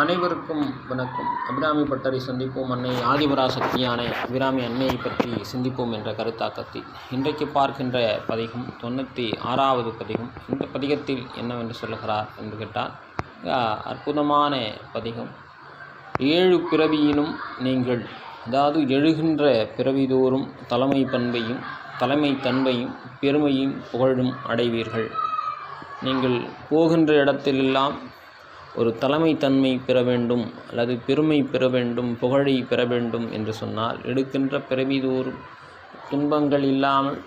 அனைவருக்கும் வணக்கம். அபிராமி பட்டரை சந்திப்போம் அன்னை ஆதிபராசக்தியான அபிராமி அன்னையை பற்றி சிந்திப்போம் என்ற கருத்தாக்கத்தில். இன்றைக்கு பார்க்கின்ற பதிகம் தொண்ணூற்றி ஆறாவது பதிகம். இந்த பதிகத்தில் என்னவென்று சொல்லுகிறார் என்று கேட்டால் அற்புதமான பதிகம். ஏழு பிறவியிலும் நீங்கள் அதாவது எழுகின்ற பிறவிதோறும் தலைமை பண்பையும் தலைமை தன்மையும் பெருமையும் புகழும் அடைவீர்கள். நீங்கள் போகின்ற இடத்திலெல்லாம் ஒரு தலைமைத்தன்மை பெற வேண்டும் அல்லது பெருமை பெற வேண்டும் புகழை பெற வேண்டும் என்று சொன்னால் எடுக்கின்ற பிறவிதோறும் துன்பங்கள் இல்லாமல்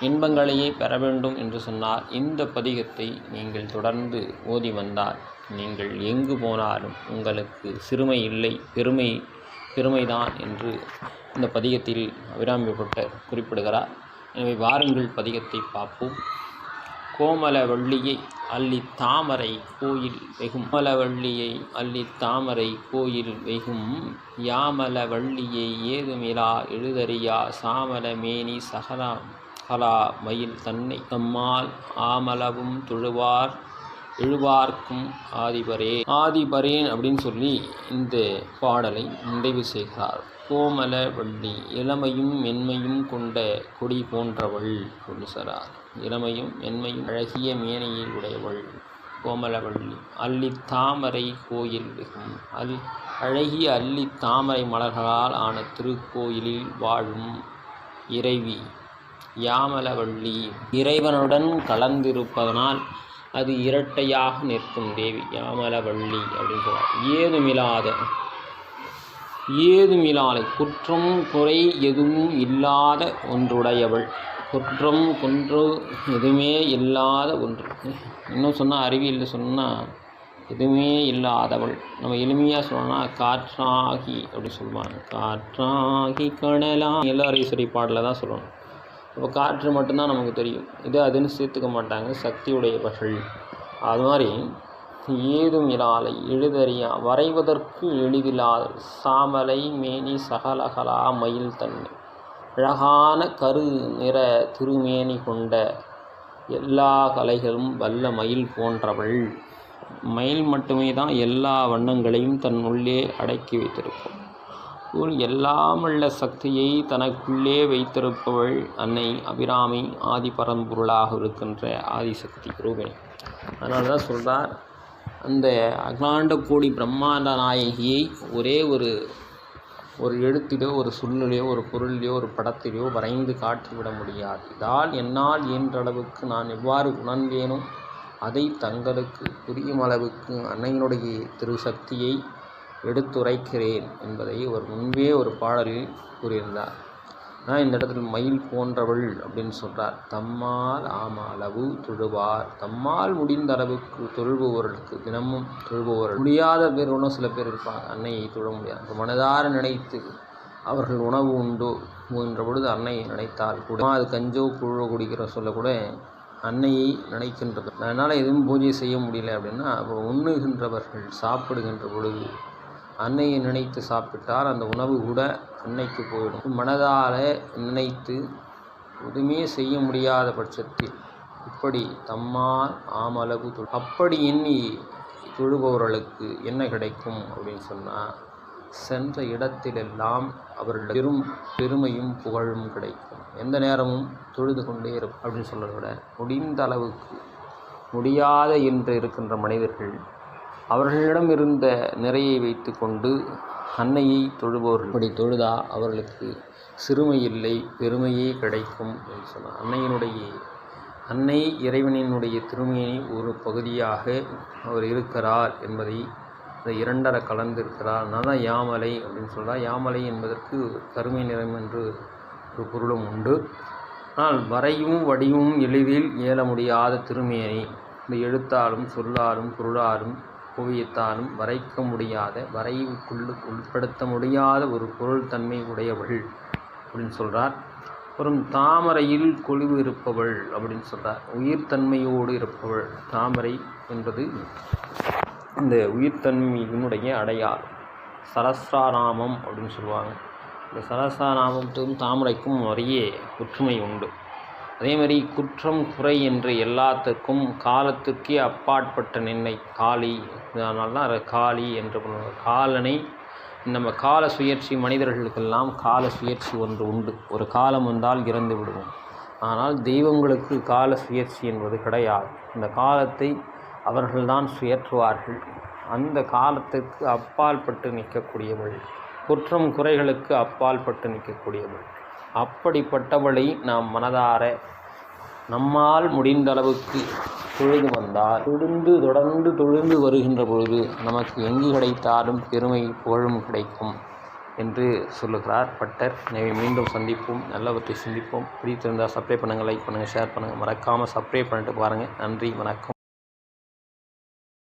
இன்பங்களையே பெற வேண்டும் என்று சொன்னால் இந்த பதிகத்தை நீங்கள் தொடர்ந்து ஓதி வந்தால் நீங்கள் எங்கு போனாலும் உங்களுக்கு சிறுமை இல்லை பெருமை பெருமைதான் என்று இந்த பதிகத்தில் அபிராமிப்பட்டர் குறிப்பிடுகிறார். எனவே வாருங்கள் பதிகத்தை பார்ப்போம். கோமலவள்ளியை அள்ளி தாமரை கோயில் வெகும். கோமலவள்ளியை அள்ளி தாமரை கோயில் வெகும். யாமலவள்ளியை ஏதுமிலா எழுதறியா சாமல மேனி சகலா கலா மயில் தன்னை. தம்மால் ஆமலவும் துழுவார் எழுவார்க்கும் ஆதிபரே. ஆதிபரேன் அப்படின்னு சொல்லி இந்த பாடலை நிறைவு செய்கிறார். கோமல வள்ளி இளமையும் மென்மையும் கொண்ட கொடி போன்றவள் என்று இளமையும் மென்மையும் அழகிய மேனையை உடையவள் கோமலவள்ளி. அள்ளி தாமரை கோயில் மிகும் அல் அழகிய அள்ளி தாமரை மலர்களால் ஆன திருக்கோயிலில் வாழும் இறைவி யாமலவள்ளி. இறைவனுடன் கலந்திருப்பதனால் அது இரட்டையாக நிற்கும் தேவி யாமலவள்ளி அப்படின்னு சொல்றார். ஏதுமில்லாத ஏதுமில்லாத குற்றம் குறை எதுவும் இல்லாத ஒன்றுடையவள். குற்றம் குன்று எதுவுமே இல்லாத ஒன்று. இன்னும் சொன்னால் அறிவியல் சொன்னால் எதுவுமே இல்லாதவள். நம்ம எளிமையாக சொல்லணும்னா காற்றாகி அப்படி சொல்லுவாங்க. காற்றாகி கடலாம். எல்லாரீஸ்வரி பாடலில் தான் சொல்லணும். இப்போ காற்று மட்டும்தான் நமக்கு தெரியும். இது அதுன்னு சேர்த்துக்க மாட்டாங்க. சக்தியுடையவர்கள் அது மாதிரி ஏதும் இலாலை எழுதறியா வரைவதற்கு எளிதில்லாத சாமலை மேனி சகலகலா மயில் தன்னை அழகான கரு நிற திருமேனி கொண்ட எல்லா கலைகளும் வல்ல மயில் போன்றவள். மயில் மட்டுமே தான் எல்லா வண்ணங்களையும் தன் உள்ளே அடக்கி வைத்திருக்கும் ஒரு எல்லாமுள்ள சக்தியை தனக்குள்ளே வைத்திருப்பவள் அன்னை அபிராமி ஆதி பரம்பொருளாக இருக்கின்ற ஆதிசக்தி ரூபிணி. அதனால தான் சொல்கிறார் அந்த அகிலாண்ட கோடி பிரம்மாண்ட நாயகியை ஒரே ஒரு ஒரு எழுத்திலோ ஒரு சொல்லிலையோ ஒரு பொருளிலையோ ஒரு படத்திலையோ வரைந்து காட்டிவிட முடியாது. இதால் என்னால் இயன்ற அளவுக்கு நான் எவ்வாறு உணர்ந்தேனோ அதை தங்களுக்கு புரியும் அளவுக்கு அன்னையினுடைய திருசக்தியை எடுத்துரைக்கிறேன் என்பதை ஒரு முன்பே ஒரு பாடலில் கூறியிருந்தார். ஆனால் இந்த இடத்துல மயில் போன்றவள் அப்படின்னு சொல்கிறார் தம்மால் ஆமா அளவு தொழுவார். தம்மால் முடிந்த அளவுக்கு தொழுபவர்களுக்கு தினமும் தொழுபவர்கள். முடியாத பேர் ஒன்றும் சில பேர் இருப்பாங்க. அன்னையை தொழ முடியாது. மனதார நினைத்து அவர்கள் உணவு உண்டோ என்ற பொழுது அன்னையை நினைத்தால் கூட. அது கஞ்சோ புழுவோ குடிக்கிற சொல்ல கூட அன்னையை நினைக்கின்றது. அதனால் எதுவும் பூஜை செய்ய முடியல அப்படின்னா அப்போ உண்ணுகின்றவர்கள் சாப்பிடுகின்ற பொழுது அன்னையை நினைத்து சாப்பிட்டால் அந்த உணவு கூட அன்னைக்கு போயிடும். மனதால் நினைத்து எதுவுமே செய்ய முடியாத பட்சத்தில் இப்படி தம்மால் ஆமளவு தொழு அப்படி எண்ணி தொழுபவர்களுக்கு என்ன கிடைக்கும் அப்படின்னு சொன்னால் சென்ற இடத்திலெல்லாம் அவர்கள் பெரும் பெருமையும் புகழும் கிடைக்கும். எந்த நேரமும் தொழுது கொண்டே இருக்கும் அப்படின்னு சொல்கிறத விட முடிந்த அளவுக்கு முடியாத என்று இருக்கின்ற மனிதர்கள் அவர்களிடம் இருந்த நிறையை வைத்து கொண்டு அன்னையை தொழுபவர்கள். இப்படி தொழுதா அவர்களுக்கு சிறுமை இல்லை பெருமையே கிடைக்கும் என்று சொன்னார். அன்னையினுடைய அன்னை இறைவனினுடைய திருமையை ஒரு பகுதியாக அவர் இருக்கிறார் என்பதை இந்த இரண்டரை கலந்திருக்கிறார். அதனால தான் யாமலை அப்படின்னு சொல்கிறார் யாமலை என்பதற்கு கருமை நிறம் என்று ஒரு பொருளும் உண்டு. ஆனால் வரையும் வடிவும் எளிதில் இயல முடியாத திருமையை இந்த எழுத்தாலும் சொல்லாலும் பொருளாலும் குவியத்தாலும் வரைக்க முடியாத வரைவுக்குள்ளு உட்படுத்த முடியாத ஒரு பொருள் தன்மை உடையவள் அப்படின்னு சொல்கிறார் அப்புறம் தாமரையில் கொழிவு இருப்பவள் அப்படின்னு சொல்கிறார் உயிர்த்தன்மையோடு இருப்பவள். தாமரை என்பது இந்த உயிர்த்தன்மையினுடைய அடையாளம் சரஸ்ராராமம் அப்படின்னு சொல்லுவாங்க. இந்த சரஸ்ராராமத்துக்கும் தாமரைக்கும் நிறைய ஒற்றுமை உண்டு. அதே மாதிரி குற்றம் குறை என்று எல்லாத்துக்கும் காலத்துக்கே அப்பாற்பட்ட நின்னை காளி. அதனால தான் அதை காளி என்று பண்ணுவாங்க. காலனை நம்ம கால சுயற்சி மனிதர்களுக்கெல்லாம் கால சுயற்சி ஒன்று உண்டு. ஒரு காலம் வந்தால் இறந்து விடுவோம். ஆனால் தெய்வங்களுக்கு கால சுயற்சி என்பது கிடையாது. இந்த காலத்தை அவர்கள்தான் சுயற்றுவார்கள். அந்த காலத்துக்கு அப்பாற்பட்டு நிற்கக்கூடியவள் குற்றம் குறைகளுக்கு அப்பாற்பட்டு நிற்கக்கூடியவள். அப்படிப்பட்டவளை நாம் மனதார நம்மால் முடிந்த அளவுக்கு தொழுது வந்தால் தொழுந்து தொடர்ந்து தொழுந்து வருகின்ற பொழுது நமக்கு எங்கு கிடைத்தாலும் பெருமை புகழும் கிடைக்கும் என்று சொல்லுகிறார் பட்டர். எனவே மீண்டும் சந்திப்போம் நல்லவற்றை சிந்திப்போம். பிடித்திருந்தால் சப்ளை பண்ணுங்கள் லைக் பண்ணுங்கள் ஷேர் பண்ணுங்கள். மறக்காமல் சப்ளை பண்ணிட்டு பாருங்கள். நன்றி வணக்கம்.